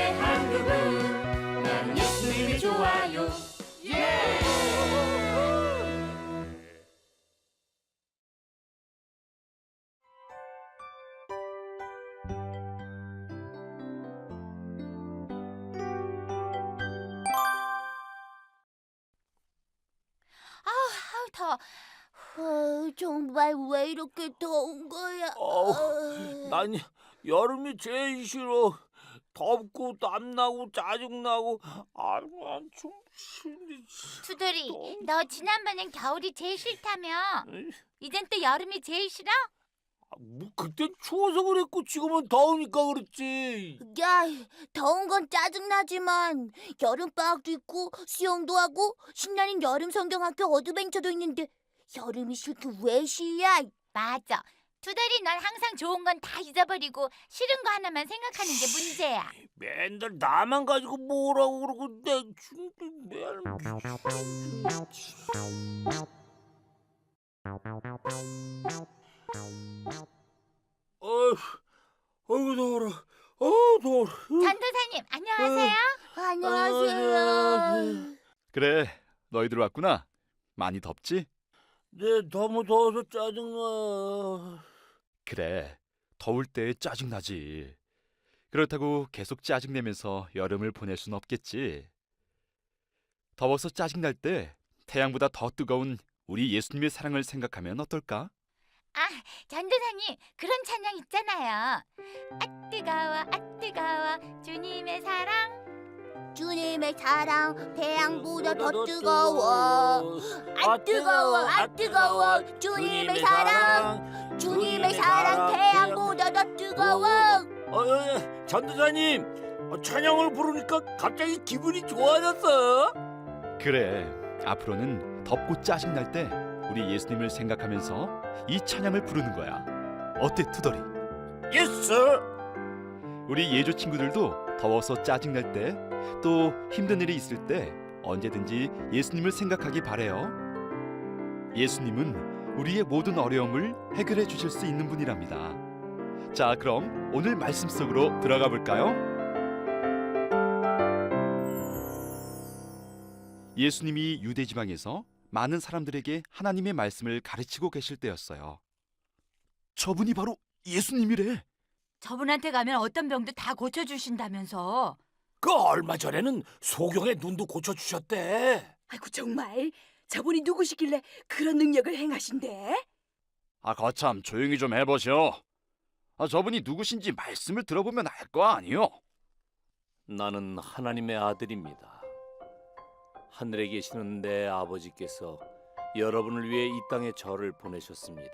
한 예수님이 좋아요 아우 더워. 어, 정말 왜 이렇게 더운 거야? 어. 난 여름이 제일 싫어. 덥고 땀나고 짜증나고 아좀 싫네. 투덜이 너무 너 지난번엔 겨울이 제일 싫다며. 이젠 또 여름이 제일 싫어? 아, 뭐 그땐 추워서 그랬고 지금은 더우니까 그렇지. 야, 더운 건 짜증나지만 여름방학도 있고 수영도 하고 신나는 여름 성경학교 어드벤처도 있는데 여름이 싫게 왜 싫냐? 맞아. 투덜이 넌 항상 좋은 건 다 잊어버리고 싫은 거 하나만 생각하는 게 문제야. 맨날 나만 가지고 뭐라고 그러고 내 진짜 맨. 어휴, 어이구 더워라. 어 더워라. 전도사님 안녕하세요. 안녕하세요. 그래, 너희들 왔구나. 많이 덥지? 네 너무 더워서 짜증나. 그래, 더울 때 짜증나지. 그렇다고 계속 짜증내면서 여름을 보낼 순 없겠지. 더워서 짜증날 때 태양보다 더 뜨거운 우리 예수님의 사랑을 생각하면 어떨까? 아 전도사님 그런 찬양 있잖아요. 아 뜨거워 아 뜨거워 주님의 사랑. 주님의 사랑 태양보다 더 뜨거워. 아 뜨거워, 아 뜨거워. 주님의 사랑, 주님의 사랑 태양보다 더 뜨거워. 어, 어, 어, 전도사님 어, 찬양을 부르니까 갑자기 기분이 좋아졌어. 그래, 앞으로는 덥고 짜증 날 때 우리 예수님을 생각하면서 이 찬양을 부르는 거야. 어때, 투덜이? 예스. 우리 예조 친구들도 더워서 짜증 날 때 또 힘든 일이 있을 때 언제든지 예수님을 생각하기 바래요. 예수님은 우리의 모든 어려움을 해결해 주실 수 있는 분이랍니다. 자, 그럼 오늘 말씀 속으로 들어가 볼까요? 예수님이 유대 지방에서 많은 사람들에게 하나님의 말씀을 가르치고 계실 때였어요. 저분이 바로 예수님이래. 저분한테 가면 어떤 병도 다 고쳐 주신다면서. 그 얼마 전에는 소경의 눈도 고쳐 주셨대. 아이고 정말 저분이 누구시길래 그런 능력을 행하신대? 아, 거참 조용히 좀 해보시오. 아, 저분이 누구신지 말씀을 들어보면 알 거 아니요. 나는 하나님의 아들입니다. 하늘에 계시는 내 아버지께서 여러분을 위해 이 땅에 저를 보내셨습니다.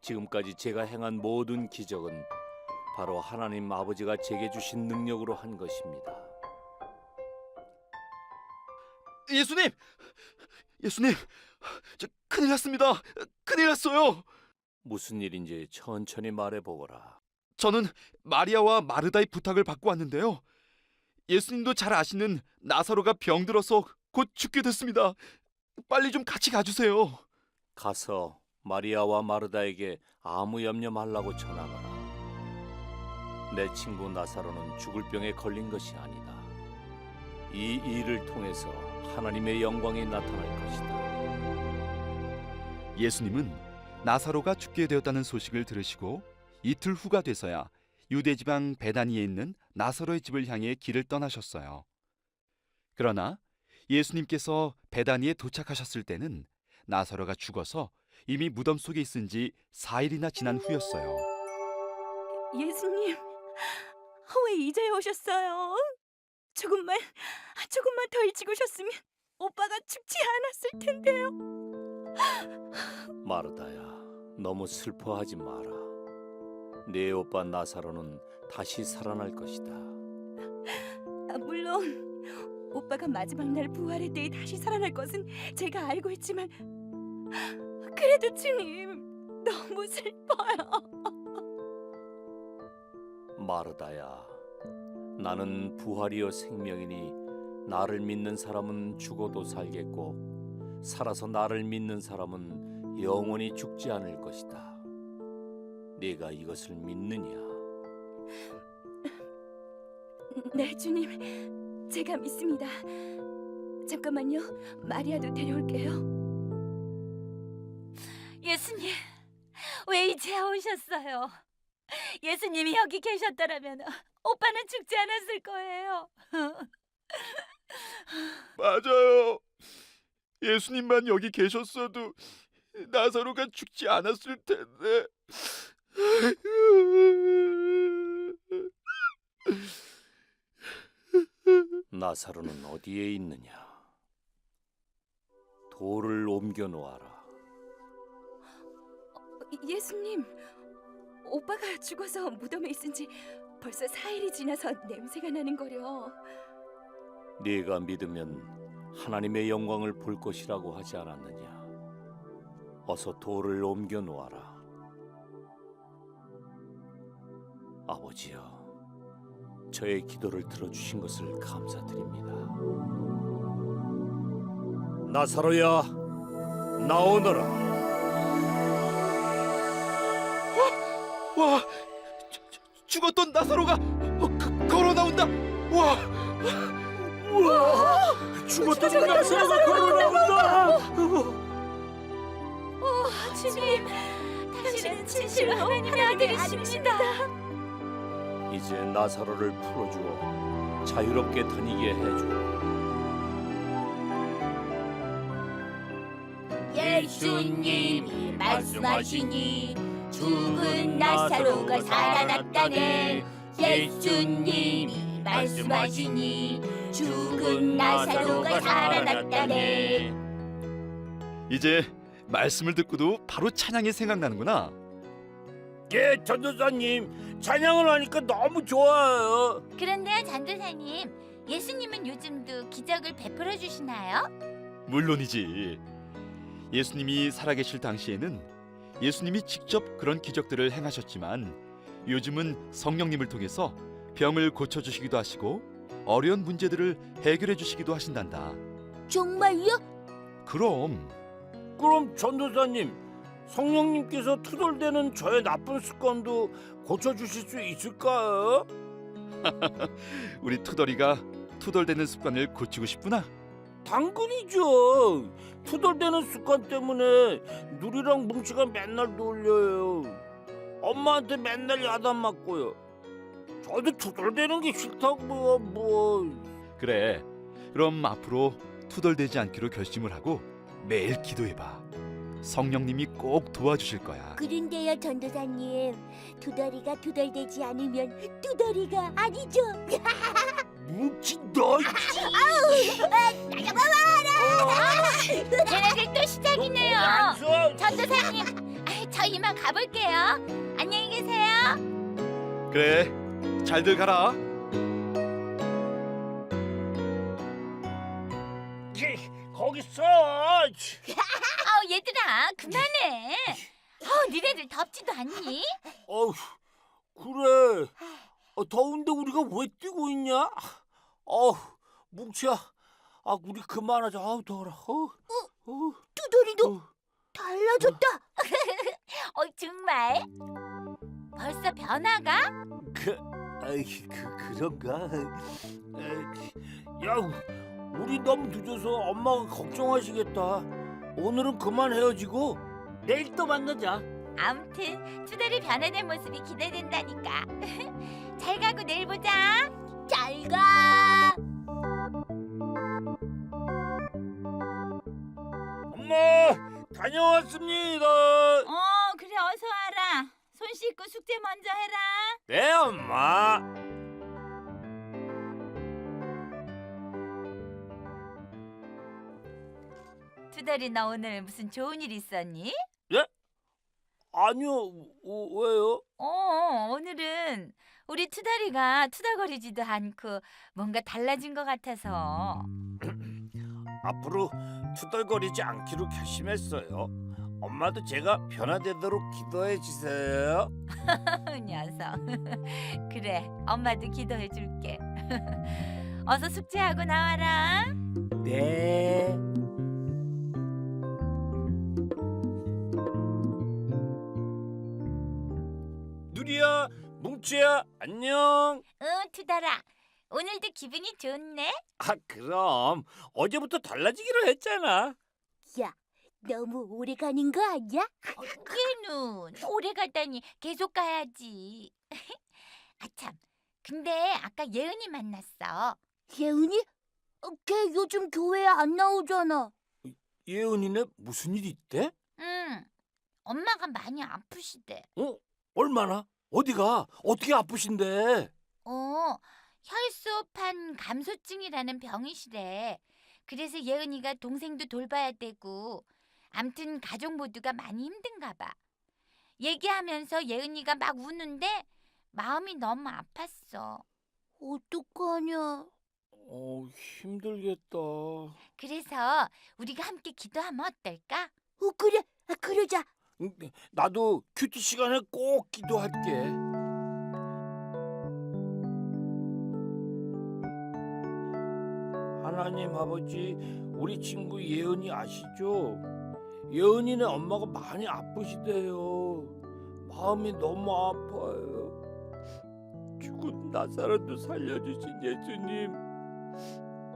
지금까지 제가 행한 모든 기적은 바로 하나님 아버지가 제게 주신 능력으로 한 것입니다. 예수님, 예수님, 저 큰일 났습니다. 큰일 났어요. 무슨 일인지 천천히 말해 보거라. 저는 마리아와 마르다의 부탁을 받고 왔는데요. 예수님도 잘 아시는 나사로가 병들어서 곧 죽게 됐습니다. 빨리 좀 같이 가주세요. 가서 마리아와 마르다에게 아무 염려 말라고 전하거라. 내 친구 나사로는 죽을 병에 걸린 것이 아니다. 이 일을 통해서 하나님의 영광이 나타날 것이다. 예수님은 나사로가 죽게 되었다는 소식을 들으시고 이틀 후가 돼서야 유대 지방 베다니에 있는 나사로의 집을 향해 길을 떠나셨어요. 그러나 예수님께서 베다니에 도착하셨을 때는 나사로가 죽어서 이미 무덤 속에 있은 지 4일이나 지난 후였어요. 예수님 왜 이제 오셨어요? 조금만 조금만 더 일찍 오셨으면 오빠가 죽지 않았을 텐데요. 마르다야, 너무 슬퍼하지 마라. 네 오빠 나사로는 다시 살아날 것이다. 아, 물론 오빠가 마지막 날 부활의 때에 다시 살아날 것은 제가 알고 있지만 그래도 주님 너무 슬퍼요. 마르다야, 나는 부활이요 생명이니 나를 믿는 사람은 죽어도 살겠고 살아서 나를 믿는 사람은 영원히 죽지 않을 것이다. 네가 이것을 믿느냐? 네, 주님. 제가 믿습니다. 잠깐만요. 마리아도 데려올게요. 예수님, 왜 이제 오셨어요? 예수님이 여기 계셨더라면 오빠는 죽지 않았을 거예요. 맞아요. 예수님만 여기 계셨어도 나사로가 죽지 않았을 텐데. 나사로는 어디에 있느냐? 돌을 옮겨 놓아라. 예수님, 오빠가 죽어서 무덤에 있은 지 벌써 4일이 지나서 냄새가 나는 거려. 네가 믿으면 하나님의 영광을 볼 것이라고 하지 않았느냐? 어서 돌을 옮겨 놓아라. 아버지여, 저의 기도를 들어주신 것을 감사드립니다. 나사로야, 나오너라. 와, 주- 주- 죽었던 나사로가 어, 그, 걸어 나온다. 와, 우와, 죽었던 나사로가 걸어 나온다. 주님, 당신은 진실로 하나님의 아들이십니다. 이제 나사로를 풀어주어 자유롭게 다니게 해줘. 예수님이 말씀하시니 죽은 나사로가 살아났다네 예수님이 말씀하시니 죽은 나사로가 살아났다네 이제 말씀을 듣고도 바로 찬양이 생각나는구나. 예, 전도사님 찬양을 하니까 너무 좋아요. 그런데요, 전도사님, 예수님은 요즘도 기적을 베풀어 주시나요? 물론이지. 예수님이 살아계실 당시에는 예수님이 직접 그런 기적들을 행하셨지만 요즘은 성령님을 통해서 병을 고쳐 주시기도 하시고 어려운 문제들을 해결해 주시기도 하신단다. 정말요? 그럼 그럼 전도사님 성령님께서 투덜대는 저의 나쁜 습관도 고쳐주실 수 있을까요? 우리 투덜이가 투덜대는 습관을 고치고 싶구나. 당근이죠. 투덜대는 습관 때문에 누리랑 뭉치가 맨날 놀려요. 엄마한테 맨날 야단 맞고요. 저도 투덜대는 게 싫다고요, 뭐. 그래. 그럼 앞으로 투덜대지 않기로 결심을 하고 매일 기도해 봐. 성령님이 꼭 도와주실 거야. 그런데요 전도사님 두더리가 두덜대지 않으면 두더리가 아니죠 뭉치 너. 쟤 아, 저 이만 가볼게요. 안녕히 계세요. 그래. 잘들 가라. 거기 있어. 아우 얘들아, 그만해. 어, 니네들 덥지도 않니? 어휴, 그래. 어, 더운데 우리가 왜 뛰고 있냐? 어우, 뭉치야. 아, 우리 그만하자. 아우, 더워라. 어, 어, 두더리도 어. 달라졌다 어, 정말? 벌써 변화가? 그, 아이, 그 그런가? 에이, 야, 우리 너무 늦어서 엄마가 걱정하시겠다. 오늘은 그만 헤어지고 내일 또 만나자. 아무튼 투덜이 변화된 모습이 기대된다니까. 잘 가고 내일 보자. 잘 가 엄마, 다녀왔습니다. 어, 그래 어서 와라. 손 씻고 숙제 먼저 해라. 네, 엄마. 투덜이 너 오늘 무슨 좋은 일 있었니? 아니요, 어, 왜요? 어, 오늘은 우리 투덜이가 투덜거리지도 않고 뭔가 달라진 것 같아서. 앞으로 투덜거리지 않기로 결심했어요. 엄마도 제가 변화되도록 기도해 주세요. 녀석. 그래, 엄마도 기도해 줄게. 어서 숙제하고 나와라. 네. 누리야, 뭉치야, 안녕. 응, 투덜아. 오늘도 기분이 좋네. 아 그럼 어제부터 달라지기로 했잖아. 야, 너무 오래 가는 거 아니야? 얘는 오래 가다니 계속 가야지. 아참, 근데 아까 예은이 만났어. 예은이? 어, 걔 요즘 교회에 안 나오잖아. 예은이네 무슨 일 있대? 응, 엄마가 많이 아프시대. 어? 얼마나? 어디가? 어떻게 아프신데? 어, 혈소판 감소증이라는 병이시래. 그래서 예은이가 동생도 돌봐야 되고, 암튼 가족 모두가 많이 힘든가 봐. 얘기하면서 예은이가 막 우는데 마음이 너무 아팠어. 어떡하냐. 어 힘들겠다. 그래서 우리가 함께 기도하면 어떨까? 어, 그래, 아, 그러자. 응, 나도 큐티 시간에 꼭 기도할게. 하나님 아버지, 우리 친구 예은이 아시죠? 예은이네 엄마가 많이 아프시대요. 마음이 너무 아파요. 죽은 나사로도 살려주신 예수님,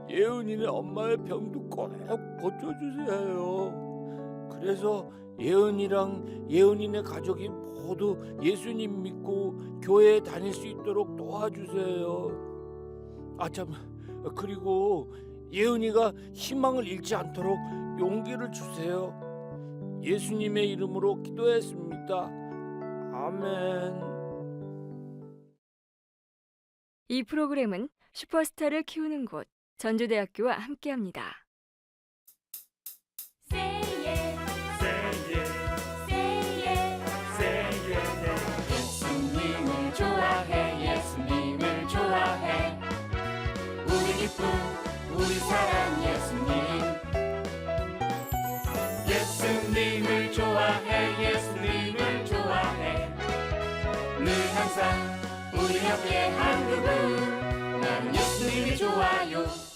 예은이네 엄마의 병도 꼭 고쳐주세요. 그래서 예은이랑 예은이네 가족이 모두 예수님 믿고 교회에 다닐 수 있도록 도와주세요. 아참 그리고 예은이가 희망을 잃지 않도록 용기를 주세요. 예수님의 이름으로 기도했습니다. 아멘. 이 프로그램은 슈퍼스타를 키우는 곳 전주대학교와 함께합니다. 항상 우리 옆에 한 그분. 나는 예수님이 좋아요